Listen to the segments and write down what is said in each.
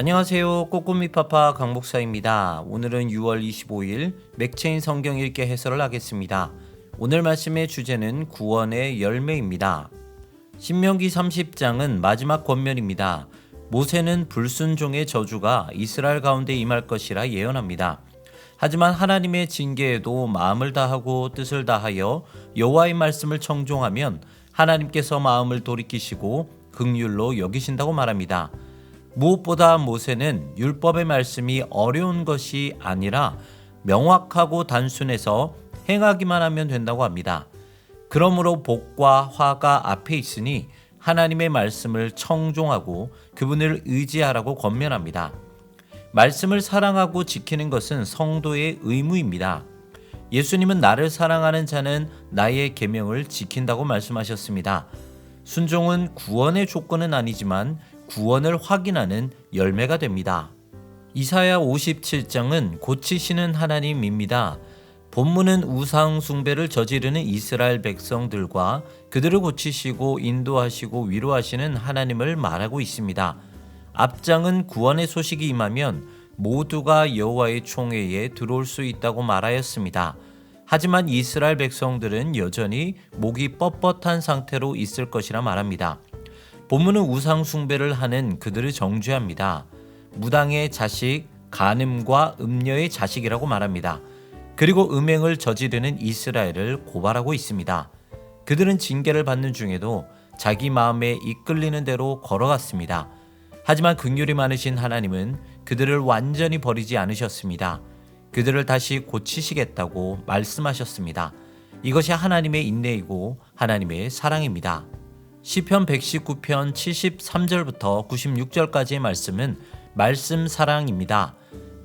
안녕하세요. 꼬꼬미파파 강목사입니다. 오늘은 6월 25일 맥체인 성경 읽기 해설을 하겠습니다. 오늘 말씀의 주제는 구원의 열매입니다. 신명기 30장은 마지막 권면입니다. 모세는 불순종의 저주가 이스라엘 가운데 임할 것이라 예언합니다. 하지만 하나님의 징계에도 마음을 다하고 뜻을 다하여 여호와의 말씀을 청종하면 하나님께서 마음을 돌이키시고 극률로 여기신다고 말합니다. 무엇보다 모세는 율법의 말씀이 어려운 것이 아니라 명확하고 단순해서 행하기만 하면 된다고 합니다. 그러므로 복과 화가 앞에 있으니 하나님의 말씀을 청종하고 그분을 의지하라고 권면합니다. 말씀을 사랑하고 지키는 것은 성도의 의무입니다. 예수님은 나를 사랑하는 자는 나의 계명을 지킨다고 말씀하셨습니다. 순종은 구원의 조건은 아니지만 구원을 확인하는 열매가 됩니다. 이사야 57장은 고치시는 하나님입니다. 본문은 우상 숭배를 저지르는 이스라엘 백성들과 그들을 고치시고 인도하시고 위로하시는 하나님을 말하고 있습니다. 앞장은 구원의 소식이 임하면 모두가 여호와의 총회에 들어올 수 있다고 말하였습니다. 하지만 이스라엘 백성들은 여전히 목이 뻣뻣한 상태로 있을 것이라 말합니다. 본문은 우상 숭배를 하는 그들을 정죄합니다. 무당의 자식, 간음과 음녀의 자식이라고 말합니다. 그리고 음행을 저지르는 이스라엘을 고발하고 있습니다. 그들은 징계를 받는 중에도 자기 마음에 이끌리는 대로 걸어갔습니다. 하지만 긍휼이 많으신 하나님은 그들을 완전히 버리지 않으셨습니다. 그들을 다시 고치시겠다고 말씀하셨습니다. 이것이 하나님의 인내이고 하나님의 사랑입니다. 시편 119편 73절부터 96절까지의 말씀은 말씀 사랑입니다.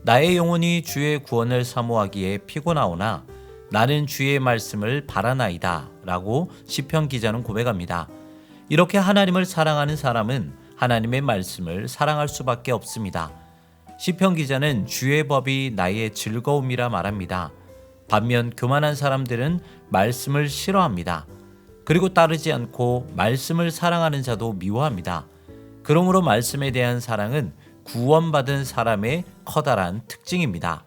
나의 영혼이 주의 구원을 사모하기에 피곤하오나 나는 주의 말씀을 바라나이다 라고 시편 기자는 고백합니다. 이렇게 하나님을 사랑하는 사람은 하나님의 말씀을 사랑할 수밖에 없습니다. 시편 기자는 주의 법이 나의 즐거움이라 말합니다. 반면 교만한 사람들은 말씀을 싫어합니다. 그리고 따르지 않고 말씀을 사랑하는 자도 미워합니다. 그러므로 말씀에 대한 사랑은 구원받은 사람의 커다란 특징입니다.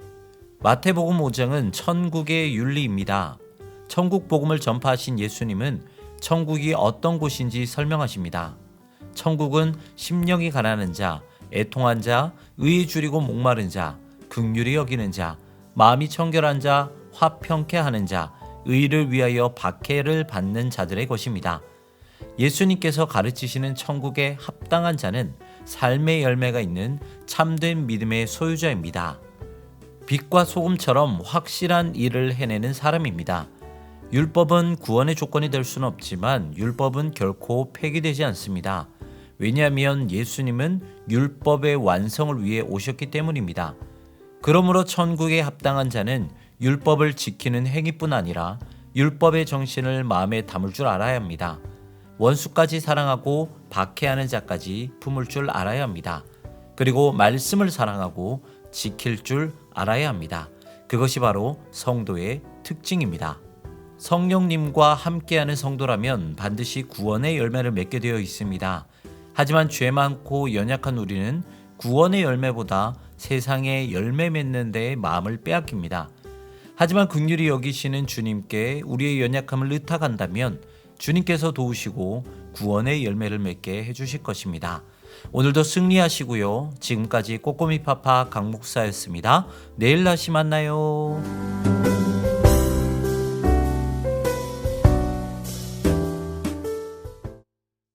마태복음 5장은 천국의 윤리입니다. 천국 복음을 전파하신 예수님은 천국이 어떤 곳인지 설명하십니다. 천국은 심령이 가난한 자, 애통한 자, 의에 줄이고 목마른 자, 극률이 여기는 자, 마음이 청결한 자, 화평케 하는 자, 의를 위하여 박해를 받는 자들의 것입니다. 예수님께서 가르치시는 천국에 합당한 자는 삶의 열매가 있는 참된 믿음의 소유자입니다. 빛과 소금처럼 확실한 일을 해내는 사람입니다. 율법은 구원의 조건이 될 수는 없지만 율법은 결코 폐기되지 않습니다. 왜냐하면 예수님은 율법의 완성을 위해 오셨기 때문입니다. 그러므로 천국에 합당한 자는 율법을 지키는 행위뿐 아니라 율법의 정신을 마음에 담을 줄 알아야 합니다. 원수까지 사랑하고 박해하는 자까지 품을 줄 알아야 합니다. 그리고 말씀을 사랑하고 지킬 줄 알아야 합니다. 그것이 바로 성도의 특징입니다. 성령님과 함께하는 성도라면 반드시 구원의 열매를 맺게 되어 있습니다. 하지만 죄 많고 연약한 우리는 구원의 열매보다 세상의 열매 맺는 데 마음을 빼앗깁니다. 하지만 극률이 여기시는 주님께 우리의 연약함을 의탁한다면 주님께서 도우시고 구원의 열매를 맺게 해주실 것입니다. 오늘도 승리하시고요. 지금까지 꼬꼬미 파파 강목사였습니다. 내일 다시 만나요.